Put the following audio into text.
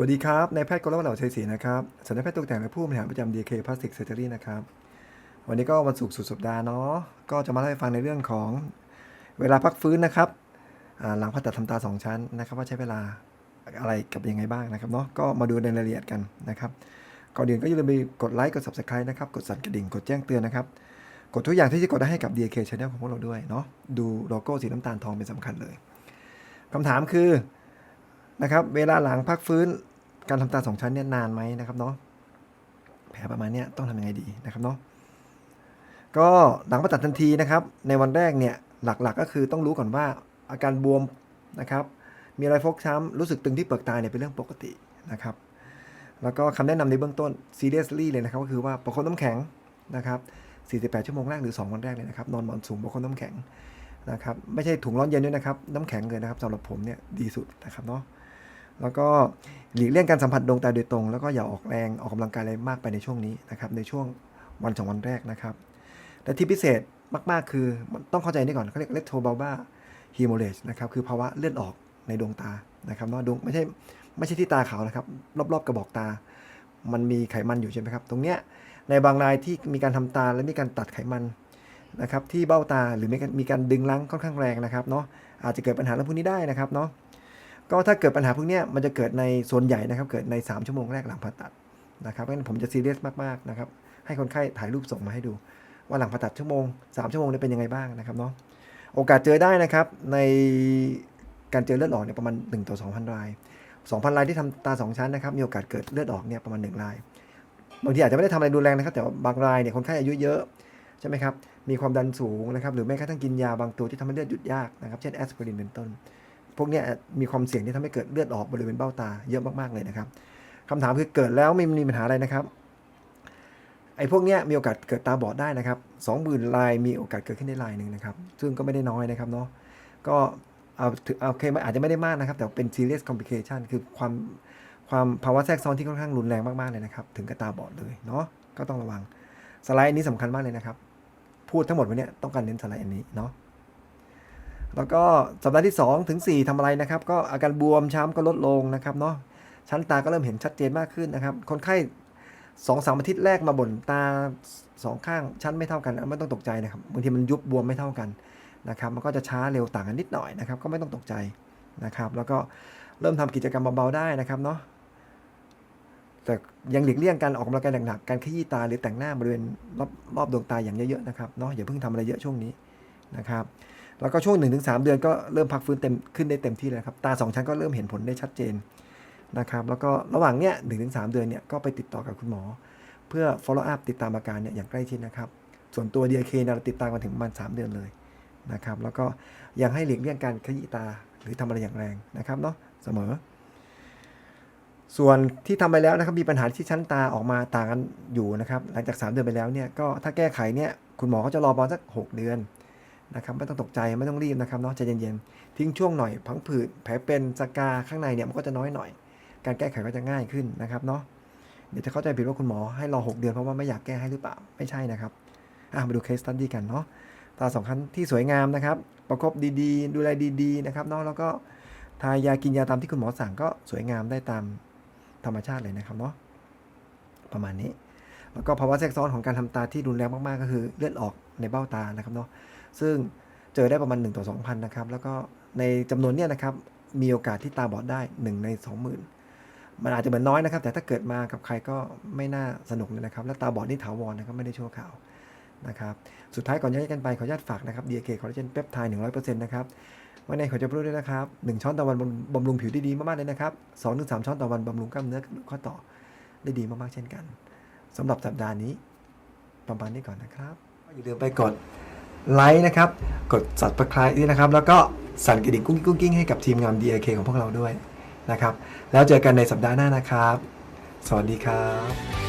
วัสดีครับ นายแพทย์กรวัตเหล่าชัยศรีนะครับสัญญาแพทย์ตกแต่งและผู้บริหารประจำ DK Plastic Surgery นะครับ วันนี้ก็วันศุกร์สุดสัปดาห์เนาะ ก็จะมาเล่าให้ฟังในเรื่องของเวลาพักฟื้นนะครับหลังผ่าตัดทำตาสองชั้นนะครับ ว่าใช้เวลาอะไรกับยังไงบ้างนะครับเนาะ ก็มาดูในรายละเอียดกันนะครับ ก่อนอื่นก็อย่าลืมไปกดไลค์ กด subscribe นะครับ กดสั่นกระดิ่ง กดแจ้งเตือนนะครับ กดทุกอย่างที่จะกดได้ให้กับ DK Channel ของพวกเราด้วยเนาะ ดูโลโก้สีน้ำตาลทองเป็นสำคัญเลยคำถามคือนะครับเวลาหลังพักฟื้น การทำตาสองชั้นเนี่ยนานไหมนะครับเนาะแผลประมาณเนี้ยต้องทำยังไงดีนะครับเนาะก็หลังผ่าตัดทันทีนะครับ ในวันแรกเนี่ยหลักๆก็คือต้องรู้ก่อนว่าอาการบวมนะครับ มีรอยฟกช้ำรู้สึกตึงที่เปลือกตาเนี่ยเป็นเรื่องปกตินะครับ แล้วก็คำแนะนำในเบื้องต้น seriously เลยนะครับ ก็คือว่าประคบน้ำแข็งนะครับ 48 ชั่วโมงแรกหรือ 2 วันแรกเลยนะครับ นอนหมอนสูงประคบน้ำแข็งนะครับ ไม่ใช่ถุงร้อนเย็นด้วยนะครับ น้ำแข็งเลยนะครับสำหรับผมเนี่ยดีสุดนะครับเนาะ แล้วก็หลีกเลี่ยงการสัมผัสดวงตาโดยตรง แล้วก็อย่าออกแรงออกกำลังกายอะไรมากไปในช่วงนี้นะครับในช่วงวันสองวันแรกนะครับและที่พิเศษมาก ๆ คือต้องเข้าใจนี่ก่อนเขาเรียกเลตโทบาบ้าฮีโมเลจนะครับคือภาวะเลือดออกในดวงตานะครับเนาะดวงไม่ใช่ไม่ใช่ที่ตาขาวนะครับ รอบ ๆ กระบอกตา มันมีไขมันอยู่ใช่ไหมครับ ตรงเนี้ยในบางรายที่มีการทำตาและมีการตัดไขมันนะครับที่เบ้าตาหรือมีการมีการดึงล้างค่อนข้างแรงนะครับเนาะอาจจะเกิดปัญหาเรื่องพวกนี้ได้นะครับเนาะ ก็ถ้าเกิดปัญหาพวกนี้มันจะเกิดในส่วนใหญ่นะครับ เกิดใน 3 ชั่วโมงแรกหลังผ่าตัดนะครับเพราะฉะนั้นผมจะซีเรียสมากๆนะครับให้คนไข้ถ่ายรูปส่งมาให้ดู ว่าหลังผ่าตัดชั่วโมง 3 ชั่วโมงเนี่ยเป็นยังไงบ้างนะครับเนาะโอกาสเจอได้นะครับในการเจอเลือดออกเนี่ยประมาณ 1 ต่อ 2,000 ราย 2,000 รายที่ทำตา 2 ชั้นนะครับมีโอกาสเกิดเลือดออกเนี่ยประมาณ 1 รายบางทีอาจจะไม่ได้ทำอะไรรุนแรงนะครับ แต่ว่าบางรายเนี่ยคนไข้อายุเยอะใช่ไหมครับมีความดันสูงนะครับหรือแม้กระทั่งกินยาบางตัวที่ทำให้เลือดหยุดยากนะครับเช่นแอสไพรินเป็นต้น พวกนี้มีความเสี่ยงที่ทำให้เกิดเลือดออกบริเวณเบ้าตาเยอะมากๆเลยนะครับคำถามคือเกิดแล้วไม่มีปัญหาอะไรนะครับไอ้พวกเนี้ยมีโอกาสเกิดตาบอดได้นะครับสองหมื่นลายมีโอกาสเกิดขึ้นได้ลายหนึ่งนะครับ ซึ่งก็ไม่ได้น้อยนะครับเนาะก็เอาถือเอาโอเคมันอาจจะไม่ได้มากนะครับ แต่เป็น serious complication คือความความภาวะแทรกซ้อนที่ค่อนข้างรุนแรงมากๆเลยนะครับ ถึงกับตาบอดเลยเนาะก็ต้องระวังสไลด์นี้สำคัญมากเลยนะครับ พูดทั้งหมดวันนี้ต้องการเน้นสไลด์อันนี้เนาะ แล้วก็สัปดาห์ที่ 2 ถึง 4ทำอะไรนะครับ ก็อาการบวมช้ำก็ลดลงนะครับเนาะชั้นตาก็เริ่มเห็นชัดเจนมากขึ้นนะครับ คนไข้สองสามอาทิตย์แรกมาบ่นตาสองข้างชั้นไม่เท่ากันไม่ต้องตกใจนะครับบางทีมันยุบบวมไม่เท่ากันนะครับมันก็จะช้าเร็วต่างกันนิดหน่อยนะครับ ก็ไม่ต้องตกใจนะครับ แล้วก็เริ่มทำกิจกรรมเบาๆได้นะครับเนาะแต่ยังหลีกเลี่ยงการออกกำลังกายหนักๆการขยี้ตาหรือแต่งหน้าบริเวณรอบรอบดวงตาอย่างเยอะๆนะครับเนาะอย่าเพิ่งทำอะไรเยอะช่วงนี้นะครับ แล้วก็ช่วง 1-3 เดือนก็เริ่มพักฟื้นเต็มขึ้นได้เต็มที่แล้วครับ ตา 2 ชั้นก็เริ่มเห็นผลได้ชัดเจนนะครับ แล้วก็ระหว่างเนี้ย1-3เดือนเนี่ยก็ไปติดต่อกับคุณหมอ เพื่อ follow up ติดตามอาการเนี่ยอย่างใกล้ชิดนะครับ ส่วนตัว DK เนี่ยเราติดตามกันถึงประมาณ3เดือนเลยนะครับ แล้วก็ยังให้หลีกเลี่ยงการขยี้ตาหรือทำอะไรอย่างแรงนะครับเนาะเสมอ ส่วนที่ทำไปแล้วนะครับมีปัญหาที่ชั้นตาออกมาต่างกันอยู่นะครับ หลังจาก 3 เดือนไปแล้วเนี่ยก็ถ้าแก้ไขเนี่ยคุณหมอเขาจะรอประมาณสัก 6 เดือน นะครับไม่ต้องตกใจไม่ต้องรีบนะครับเนาะใจเย็นๆทิ้งช่วงหน่อยพังผืดแผลเป็นสกาข้างในเนี่ยมันก็จะน้อยหน่อย การแก้ไขก็จะง่ายขึ้นนะครับเนาะเดี๋ยวจะเข้าใจผิดว่าคุณหมอให้รอ 6 เดือนเพราะว่าไม่อยากแก้ให้หรือเปล่าไม่ใช่นะครับอะมาดูเคสตัดดี้กันเนาะตาสองชั้นที่สวยงามนะครับ ประคบดีๆ ดูแลดีๆนะครับเนาะแล้วก็ทายากินยาตามที่คุณหมอสั่งก็สวยงามได้ตามธรรมชาติเลยนะครับเนาะประมาณนี้ แล้วก็ภาวะแทรกซ้อนของการทำตาที่รุนแรงมากๆ ก็คือเลือดออกในเบ้าตานะครับเนาะ ซึ่งเจอได้ประมาณ1ต่อ2,000นะครับ แล้วก็ในจำนวนเนี้ยนะครับ มีโอกาสที่ตาบอดได้ 1 ใน 20,000 มันอาจจะเหมือนน้อยนะครับ แต่ถ้าเกิดมากับใครก็ไม่น่าสนุกเลยนะครับ และตาบอดนี่ถาวรนะครับ ไม่ได้ชั่วคราวนะครับ สุดท้ายก่อนจะให้กันไปขออนุญาตฝากนะครับ DK คอลลาเจนเปปไทด์100%นะครับไว้ในขอจะพูดด้วยนะครับ 1 ช้อนต่อวันบำรุงผิวได้ดีมากๆเลยนะครับ2-3ช้อนต่อวันบำรุงกล้ามเนื้อข้อต่อได้ดีมากๆเช่นกันสำหรับสัปดาห์นี้ประมาณนี้ก่อนนะครับอย่าลืมไปกด ไลค์นะครับ กด subscribe ด้วยนะครับ แล้วก็สั่นกระดิ่งกุ้งกิ้งกุ้งกิ้งให้กับทีมงาน DIK ของพวกเราด้วยนะครับ แล้วเจอกันในสัปดาห์หน้านะครับ สวัสดีครับ